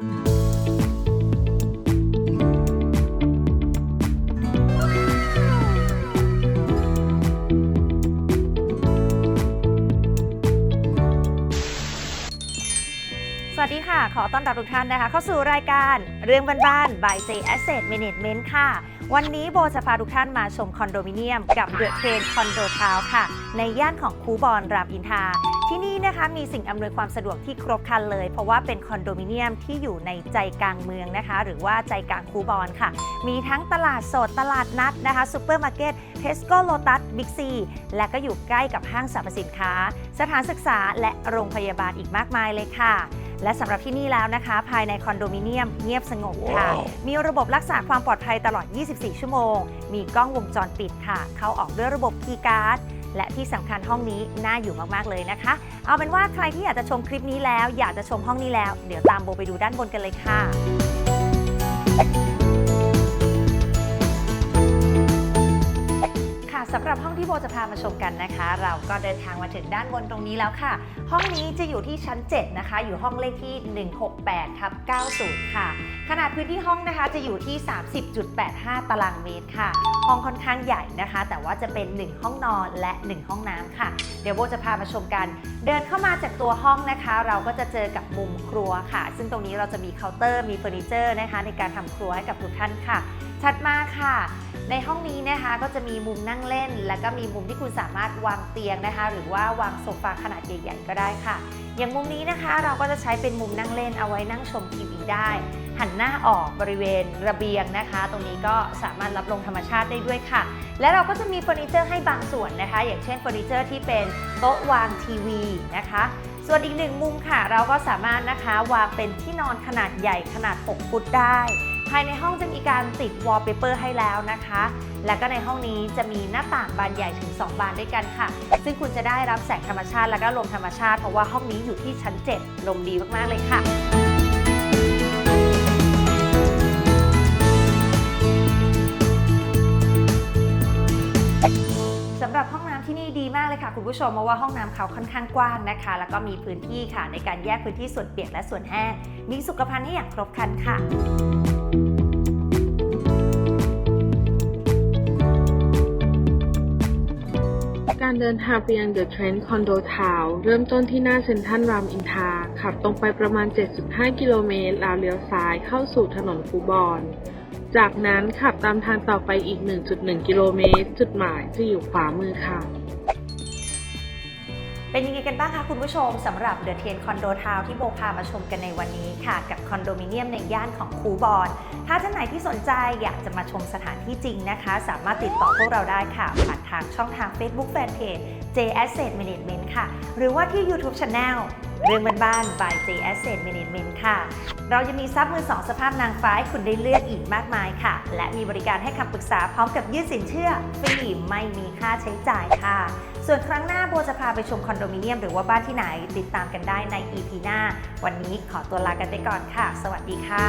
สวัสดีค่ะ ขอต้อนรับทุกท่านนะคะ เข้าสู่รายการเรื่องบ้านๆ by J Asset Management ค่ะ วันนี้โบจะพาทุกท่านมาชมคอนโดมิเนียม กับเดอะเทรนคอนโดทาวค่ะ ในย่านของคูบอนรามอินทรา ที่นี่นะคะมีสิ่งอำนวยความสะดวกที่ครบครันเลย เพราะว่าเป็นคอนโดมิเนียมที่อยู่ในใจกลางเมืองนะคะ หรือว่าใจกลางคูบอนค่ะ มีทั้งตลาดสดตลาดนัดนะคะซูเปอร์มาร์เก็ตเทสโก้โลตัสบิ๊กซีและก็อยู่ใกล้กับห้างสรรพสินค้า สถานศึกษาและโรงพยาบาลอีกมากมายเลยค่ะและสำหรับที่นี่แล้วนะคะ ภายในคอนโดมิเนียมเงียบสงบค่ะ มีระบบรักษาความปลอดภัยตลอด 24 ชั่วโมง มีกล้องวงจรปิดค่ะ เข้าออกด้วยระบบคีย์การ์ด และที่สำคัญห้องนี้น่าอยู่มากๆเลยนะคะ เอาเป็นว่าใครที่อยากจะชมคลิปนี้แล้ว อยากจะชมห้องนี้แล้ว เดี๋ยวตามโบไปดูด้านบนกันเลยค่ะ สำหรับห้องที่โบจะพามาชมกันนะคะ เราก็เดินทางมาถึงด้านบนตรงนี้แล้วค่ะ ห้องนี้จะอยู่ที่ชั้น 7 นะคะ อยู่ห้องเลขที่ 168ทับ90 ค่ะ ขนาดพื้นที่ห้องนะคะจะอยู่ที่ 30.85 ตารางเมตรค่ะ ห้องค่อนข้างใหญ่นะคะ แต่ว่าจะเป็น 1 ห้องนอนและ 1 ห้องน้ำค่ะ เดี๋ยวโบจะพามาชมกัน เดินเข้ามาจากตัวห้องนะคะ เราก็จะเจอกับมุมครัวค่ะ ซึ่งตรงนี้เราจะมีเคาน์เตอร์มีเฟอร์นิเจอร์นะคะ ในการทำครัวให้กับทุกท่านค่ะ ถัดมาค่ะ ในห้องนี้นะคะก็จะมีมุมนั่งเล่นและก็มีมุมที่คุณสามารถวางเตียงนะคะ หรือว่าวางโซฟาขนาดใหญ่ๆก็ได้ค่ะ อย่างมุมนี้นะคะเราก็จะใช้เป็นมุมนั่งเล่นเอาไว้นั่งชมทีวีได้ หันหน้าออกบริเวณระเบียงนะคะ ตรงนี้ก็สามารถรับลมธรรมชาติได้ด้วยค่ะ และเราก็จะมีเฟอร์นิเจอร์ให้บางส่วนนะคะ อย่างเช่นเฟอร์นิเจอร์ที่เป็นโต๊ะวางทีวีนะคะส่วนอีกหนึ่งมุมค่ะ เราก็สามารถนะคะวางเป็นที่นอนขนาดใหญ่ขนาด 6 ฟุตได้ ภายในห้องจะมีการติดวอลเปเปอร์ให้แล้วนะคะ และก็ในห้องนี้จะมีหน้าต่างบานใหญ่ถึง 2 บานด้วยกันค่ะ ซึ่งคุณจะได้รับแสงธรรมชาติและก็ลมธรรมชาติ เพราะว่าห้องนี้อยู่ที่ชั้น 7 ลมดีมากๆเลยค่ะสำหรับห้องน้ำที่นี่ดีมากเลยค่ะคุณผู้ชมเพราะว่าห้องน้ำเขาค่อนข้างกว้างนะคะ แล้วก็มีพื้นที่ค่ะในการแยกพื้นที่ส่วนเปียกและส่วนแห้งมีสุขภัณฑ์ให้อย่างครบครันค่ะ การเดินทางไปยัง The Trend Condo Town เริ่มต้นที่หน้าเซ็นทรัลรามอินทราขับตรงไปประมาณ 75 กิโลเมตรแล้วเลี้ยวซ้ายเข้าสู่ถนนคูบอน จากนั้นขับตามทางต่อไปอีก 1.1 กิโลเมตร จุดหมายจะอยู่ขวามือค่ะ เป็นยังไงกันบ้างคะคุณผู้ชมสำหรับเดอะเทียนคอนโดทาวที่โบพามาชมกันในวันนี้ค่ะ กับคอนโดมิเนียมในย่านของคูบอนถ้าท่านไหนที่สนใจอยากจะมาชมสถานที่จริงนะคะ สามารถติดต่อพวกเราได้ค่ะ ผ่านทางช่องทาง Facebook Fanpage J Asset Management ค่ะ หรือว่าที่ YouTube Channel เรื่องบ้านๆ by J Asset Management ค่ะ เรายังมีซับมือสองสภาพนางฟ้าให้คุณได้เลือกอีกมากมายค่ะ และมีบริการให้คำปรึกษาพร้อมกับยื่นสินเชื่อฟรีไม่มีค่าใช้จ่ายค่ะ ส่วนครั้งหน้าโบจะพาไปชมคอนโดมิเนียมหรือว่าบ้านที่ไหนติดตามกันได้ใน EP หน้า วันนี้ขอตัวลากันไปก่อนค่ะ สวัสดีค่ะ